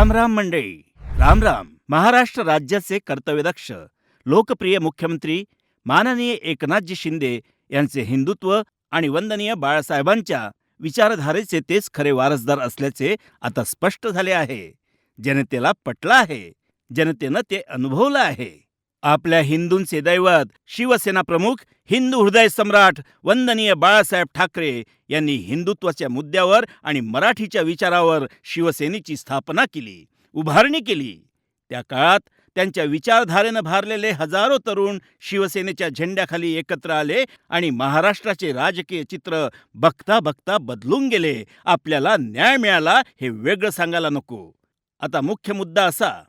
राम राम मंडळी. राम राम महाराष्ट्र राज्याचे कर्तव्यदक्ष लोकप्रिय मुख्यमंत्री माननीय एकनाथजी शिंदे यांचे हिंदुत्व आणि वंदनीय बाळासाहेबांच्या विचारधारेचे तेच खरे वारसदार असल्याचे आता स्पष्ट झाले आहे. जनतेला पटलं आहे. जनतेनं ते अनुभवलं आहे. आपल्या हिंदूंचे दैवत शिवसेना प्रमुख हिंदू हृदय सम्राट वंदनीय बाळासाहेब ठाकरे यांनी हिंदुत्वाच्या मुद्द्यावर आणि मराठीच्या विचारावर शिवसेनेची स्थापना केली उभारणी केली. त्या काळात त्यांच्या विचारधारेनं भारलेले हजारो तरुण शिवसेनेच्या झेंड्याखाली एकत्र आले आणि महाराष्ट्राचे राजकीय चित्र बघता बघता बदलून गेले. आपल्याला न्याय मिळाला हे वेगळं सांगायला नको. आता मुख्य मुद्दा असा.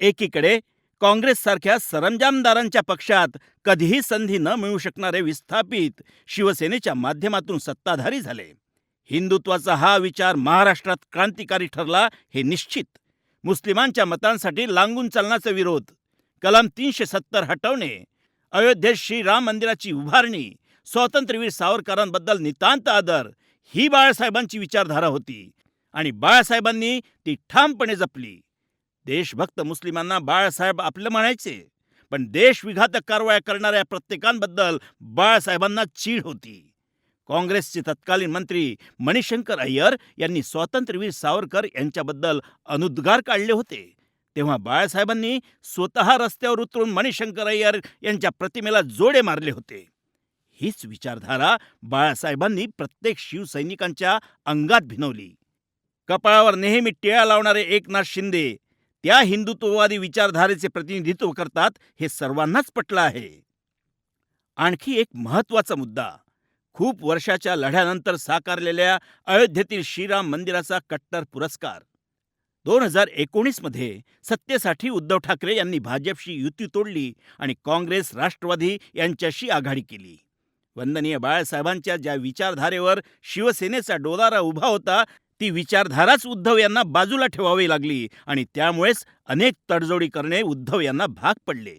एकीकडे काँग्रेससारख्या सरंजामदारांच्या पक्षात कधीही संधी न मिळू शकणारे विस्थापित शिवसेनेच्या माध्यमातून सत्ताधारी झाले. हिंदुत्वाचा हा विचार महाराष्ट्रात क्रांतिकारी ठरला हे निश्चित. मुस्लिमांच्या मतांसाठी लांगून चालण्याचा विरोध. कलम तीनशे सत्तर हटवणे. अयोध्येत श्रीराम मंदिराची उभारणी. स्वातंत्र्यवीर सावरकरांबद्दल नितांत आदर. ही बाळासाहेबांची विचारधारा होती. आणि बाळासाहेबांनी ती ठामपणे जपली. देशभक्त मुस्लिमांना बाळासाहेब आपलं म्हणायचे. पण देशविघातक कारवाया करणाऱ्या प्रत्येकांबद्दल बाळासाहेबांना चीड होती. काँग्रेसचे तत्कालीन मंत्री मणिशंकर अय्यर यांनी स्वातंत्र्यवीर सावरकर यांच्याबद्दल अनुद्गार काढले होते. तेव्हा बाळासाहेबांनी स्वतः रस्त्यावर उतरून मणिशंकर अय्यर यांच्या प्रतिमेला जोडे मारले होते. हीच विचारधारा बाळासाहेबांनी प्रत्येक शिवसैनिकांच्या अंगात भिनवली. कपाळावर नेहमी टिळा लावणारे एकनाथ शिंदे त्या हिंदुत्ववादी विचारधारेचे प्रतिनिधित्व करतात हे सर्वांनाच पटलं आहे. आणखी एक महत्त्वाचा मुद्दा. खूप वर्षाच्या लढ्यानंतर साकारलेल्या अयोध्येतील श्रीराम मंदिराचा कट्टर पुरस्कार. दोन हजार एकोणीसमध्ये सत्तेसाठी उद्धव ठाकरे यांनी भाजपशी युती तोडली आणि काँग्रेस राष्ट्रवादी यांच्याशी आघाडी केली. वंदनीय बाळासाहेबांच्या ज्या विचारधारेवर शिवसेनेचा डोलारा उभा होता ती विचारधाराच उद्धव यांना बाजूला ठेवावी लागली आणि त्यामुळेच अनेक तडजोडी करणे उद्धव यांना भाग पडले.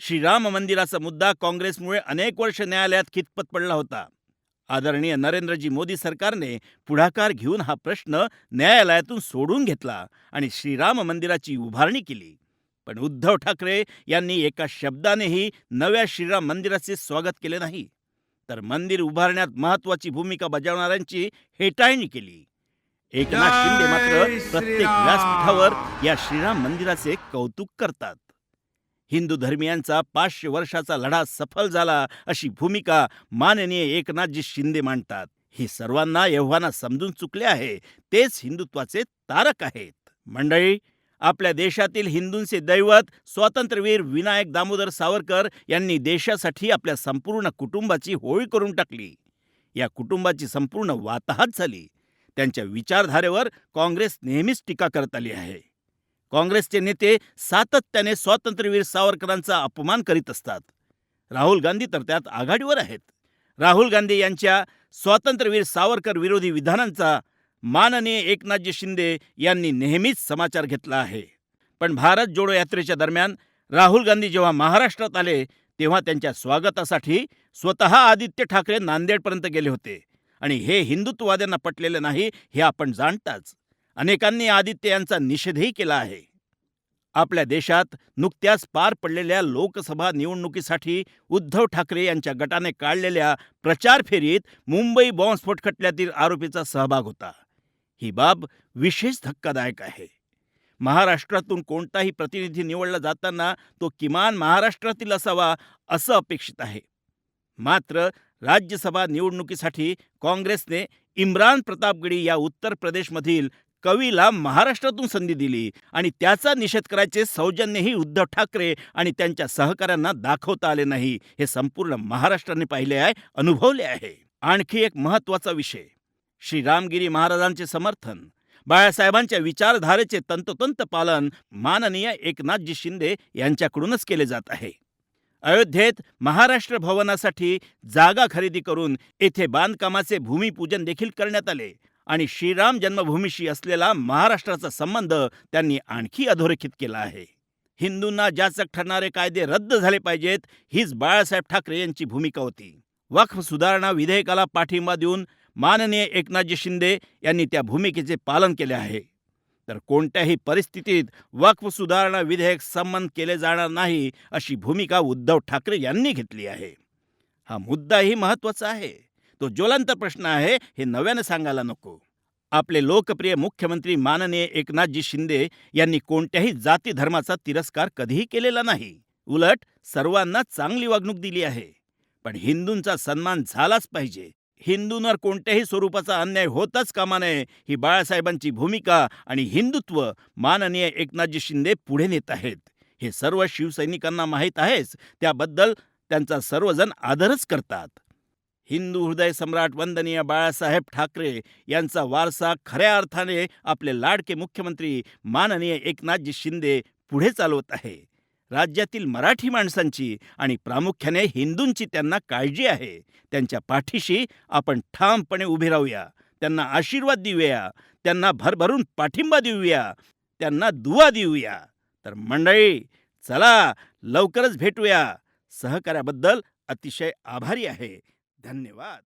श्रीराम मंदिराचा मुद्दा काँग्रेसमुळे अनेक वर्ष न्यायालयात खितपत पडला होता. आदरणीय नरेंद्रजी मोदी सरकारने पुढाकार घेऊन हा प्रश्न न्यायालयातून सोडून घेतला आणि श्रीराम मंदिराची उभारणी केली. पण उद्धव ठाकरे यांनी एका शब्दानेही नव्या श्रीराम मंदिराचे स्वागत केले नाही. तर मंदिर उभारण्यात महत्त्वाची भूमिका बजावणाऱ्यांची हेटाळणी केली. एकनाथ शिंदे मात्र प्रत्येक व्यासपीठावर या श्रीराम मंदिराचे कौतुक करतात. हिंदू धर्मियांचा पाचशे वर्षाचा लढा सफल झाला अशी भूमिका माननीय एकनाथजी शिंदे मांडतात. ही सर्वांना एव्हाना समजून चुकले आहे. तेच हिंदुत्वाचे तारक आहेत. मंडळी आपल्या देशातील हिंदूंचे दैवत स्वातंत्र्यवीर विनायक दामोदर सावरकर यांनी देशासाठी आपल्या संपूर्ण कुटुंबाची होळी करून टाकली. या कुटुंबाची संपूर्ण वाताहत झाली. त्यांच्या विचारधारेवर काँग्रेस नेहमीच टीका करत आली आहे. काँग्रेसचे नेते सातत्याने स्वातंत्र्यवीर सावरकरांचा अपमान करीत असतात. राहुल गांधी तर त्यात आघाडीवर आहेत. राहुल गांधी यांच्या स्वातंत्र्यवीर सावरकर विरोधी विधानांचा माननीय एकनाथजी शिंदे यांनी नेहमीच समाचार घेतला आहे. पण भारत जोडो यात्रेच्या दरम्यान राहुल गांधी जेव्हा महाराष्ट्रात आले तेव्हा त्यांच्या स्वागतासाठी स्वतः आदित्य ठाकरे नांदेडपर्यंत गेले होते. आणि हे हिंदुत्ववाद्यांना पटलेलं नाही हे आपण जाणताच. अनेकांनी आदित्य यांचा निषेधही केला आहे. आपल्या देशात नुकत्याच पार पडलेल्या लोकसभा निवडणुकीसाठी उद्धव ठाकरे यांच्या गटाने काढलेल्या प्रचार फेरीत मुंबई बॉम्बस्फोट खटल्यातील आरोपीचा सहभाग होता. ही बाब विशेष धक्कादायक आहे. महाराष्ट्रातून कोणताही प्रतिनिधी निवडला जाताना तो किमान महाराष्ट्रातील असावा असं अपेक्षित आहे. मात्र राज्यसभा निवडणुकीसाठी काँग्रेसने इम्रान प्रतापगडी या उत्तर प्रदेशमधील कवीला महाराष्ट्रातून संधी दिली आणि त्याचा निषेध करायचे सौजन्यही उद्धव ठाकरे आणि त्यांच्या सहकाऱ्यांना दाखवता आले नाही. हे संपूर्ण महाराष्ट्राने पाहिले आहे अनुभवले आहे. आणखी एक महत्त्वाचा विषय. श्री रामगिरी महाराजांचे समर्थन. बाळासाहेबांच्या विचारधारेचे तंतोतंत पालन माननीय एकनाथजी शिंदे यांच्याकडूनच केले जात आहे. अयोध्येत महाराष्ट्र भवनासाठी जागा खरेदी करून येथे बांधकामाचे भूमिपूजन देखील करण्यात आले आणि श्रीराम जन्मभूमीशी असलेला महाराष्ट्राचा संबंध त्यांनी आणखी अधोरेखित केला आहे. हिंदूंना जाचक ठरणारे कायदे रद्द झाले पाहिजेत हीच बाळासाहेब ठाकरे यांची भूमिका होती. वक्फ सुधारणा विधेयकाला पाठिंबा देऊन माननीय एकनाथजी शिंदे यांनी त्या भूमिकेचे पालन केले आहे. तर कोणत्याही परिस्थितीत वक्फ सुधारणा विधेयक संमत केले जाणार नाही अशी भूमिका उद्धव ठाकरे यांनी घेतली आहे. हा मुद्दाही महत्त्वाचा आहे. तो ज्वलंत प्रश्न आहे हे नव्यानं सांगायला नको. आपले लोकप्रिय मुख्यमंत्री माननीय एकनाथजी शिंदे यांनी कोणत्याही जाती धर्माचा तिरस्कार कधीही केलेला नाही. उलट सर्वांना चांगली वागणूक दिली आहे. पण हिंदूंचा सन्मान झालाच पाहिजे. हिंदूंवर कोणत्याही स्वरूपाचा अन्याय होताच कामा नये ही बाळासाहेबांची भूमिका आणि हिंदुत्व माननीय एकनाथजी शिंदे पुढे नेत आहेत. हे सर्व शिवसैनिकांना माहीत आहेच. त्याबद्दल त्यांचा सर्वजण आदरच करतात. हिंदू हृदय सम्राट वंदनीय बाळासाहेब ठाकरे यांचा वारसा खऱ्या अर्थाने आपले लाडके मुख्यमंत्री माननीय एकनाथजी शिंदे पुढे चालवत आहे. राज्यातील मराठी माणसांची आणि प्रामुख्याने हिंदूंची त्यांना काळजी आहे. त्यांच्या पाठीशी आपण ठामपणे उभे राहूया. त्यांना आशीर्वाद देऊया. त्यांना भरभरून पाठिंबा देऊया. त्यांना दुवा देऊया. तर मंडळी चला लवकरच भेटूया. सहकार्याबद्दल अतिशय आभारी आहे. धन्यवाद.